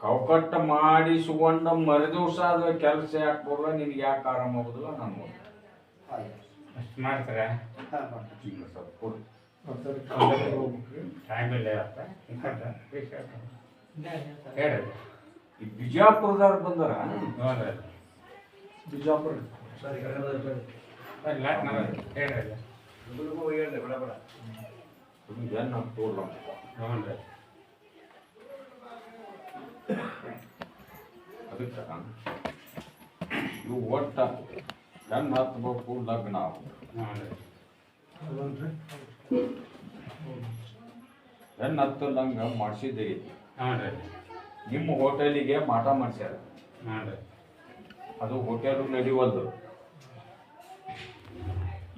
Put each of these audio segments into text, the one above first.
ಕೌಕಟ್ಟ ಮಾಡಿಸುಕೊಂಡ ಮರುದಿವಸ ಅದು ಕೆಲಸ ಯಾಕೆ ಬರಲ್ಲ ನಿನ್ಗೆ ಯಾಕೆ ಆರಾಮ ಆಗುದಿಲ್ಲ ನಾನು ಅಷ್ಟು ಮಾಡ್ತಾರೆ? ಈ ಬಿಜಾಪುರದವ್ರು ಬಂದಾರ? ಸರಿ ಬಿಜಾಪುರ ಬರ್ಲಿ ಹೇಳ್ರಿ ಏನ್ ನಾವು ತೋರ್ಲ ನೋಡ್ರಿ ಅದಕ್ಕೆ ಇವು ಒಟ್ಟ ಕಣ್ಣು ಹತ್ತಬೇಕು ಲಗ್ನ ಹೆಣ್ಣು ಹತ್ತದಂಗ ಮಾಡಿಸಿದ್ದೆ. ನೋಡ್ರಿ ನಿಮ್ಮ ಹೋಟೆಲಿಗೆ ಮಾಟ ಮಾಡಿಸ್ಯಾರ. ಅದು ಹೋಟೆಲು ನಡಿವಲ್ದು.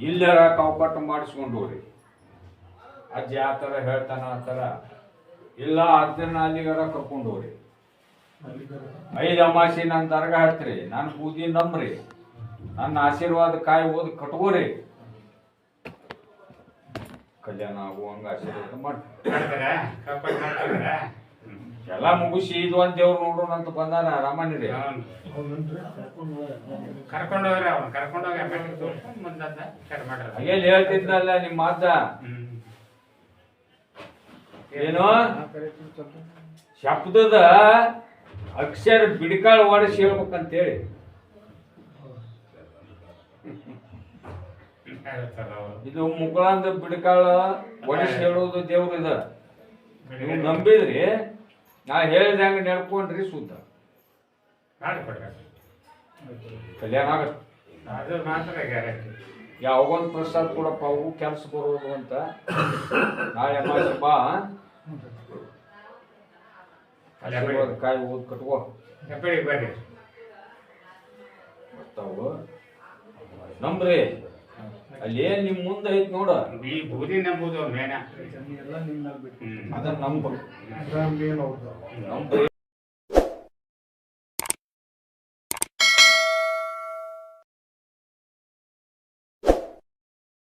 ಇಲ್ಲರ ಕೌಕಟ್ಟು ಮಾಡಿಸ್ಕೊಂಡು ಹೋಗ್ರಿ ಅಜ್ಜಿ ಆ ಥರ ಹೇಳ್ತಾನ ಆ ಥರ ಇಲ್ಲ ಅದನ್ನ ಅಲ್ಲಿಗಾರ ಕರ್ಕೊಂಡು ಹೋಗ್ರಿ ಐದು ಅಮಾಸಿ ನನ್ನ ದರ್ಗ ಹತ್ರಿ ನನ್ನ ಬೂದಿ ನಂಬ್ರಿ ನನ್ನ ಆಶೀರ್ವಾದ ಕಾಯಿ ಓದಿ ಕಟ್ಕೋರಿ. ಕಲ್ಯಾಣ ಆಗುವಂಗ ಆಶೀರ್ವಾದ ಮಾಡಿ. ಎಲ್ಲ ಮುಗಿಸಿ ಇದು ಒಂದ್ ದೇವ್ರು ನೋಡೋಣ ಅಂತ ಬಂದಾನ ಕರ್ಕೊಂಡು ಕರ್ಕೊಂಡೋಗ್ರಿ ಅವ್ನು ಕರ್ಕೊಂಡು ಹೋಗಿ ಆಮೇಲೆ ತೋರ್ಸ್ಕೊಂಡು ಮಾಡ್ರಿ. ಹಾಗೇನ್ ಹೇಳ್ತಿದ್ನಲ್ಲ ನಿಮ್ಮ ಮಾತ ಏನು? ಶಬ್ದದ ಅಕ್ಷರ ಬಿಡಿಕಾಳು ಓಡಿಸಿ ಹೇಳ್ಬೇಕಂತೇಳಿ. ಇದು ಮುಗುಳಂದ ಬಿಡಿಕಾಳ ಒಡಿಸಿ ಹೇಳೋದು ದೇವ್ರ ಇದ. ನೀವು ನಂಬಿದ್ರಿ ನಾ ಹೇಳಿದಂಗೆ ನಡ್ಕೊಂಡ್ರಿ ಸುದ್ದ. ಕಲ್ಯಾಣ ಆಗತ್ತೆ ಅದು ಮಾತ್ರ ಗ್ಯಾರಂಟಿ. ಯಾವಾಗೊಂದು ಪ್ರಸಾದ ಕೊಡಪ್ಪ ಅವು ಕೆಲಸ ಬರೋದು ಅಂತ. ನಾಳೆ ಬಾ. ಆಶೀರ್ವಾದ ಕಾಯಿ ಓದ್ ಕಟ್ಕೋ. ಹೆಬ್ಬಳ್ಳಿಗೆ ಬರ್ರಿ. ಬರ್ತಾವು ನಂಬ್ರಿ. ಅಲ್ಲಿ ಏನ್ ನಿಮ್ ಮುಂದೆ ಐತ್ ನೋಡ. ಈ ಬೂದಿ ನಂಬುದು ಮೇನ. ಎಲ್ಲ ನಿಮ್ಮ ಮೇಲೆ ಬಿಟ್ಟು ಅದನ್ನ ನಂಬ. ಹೌದು ನಂಬ್ರಿ.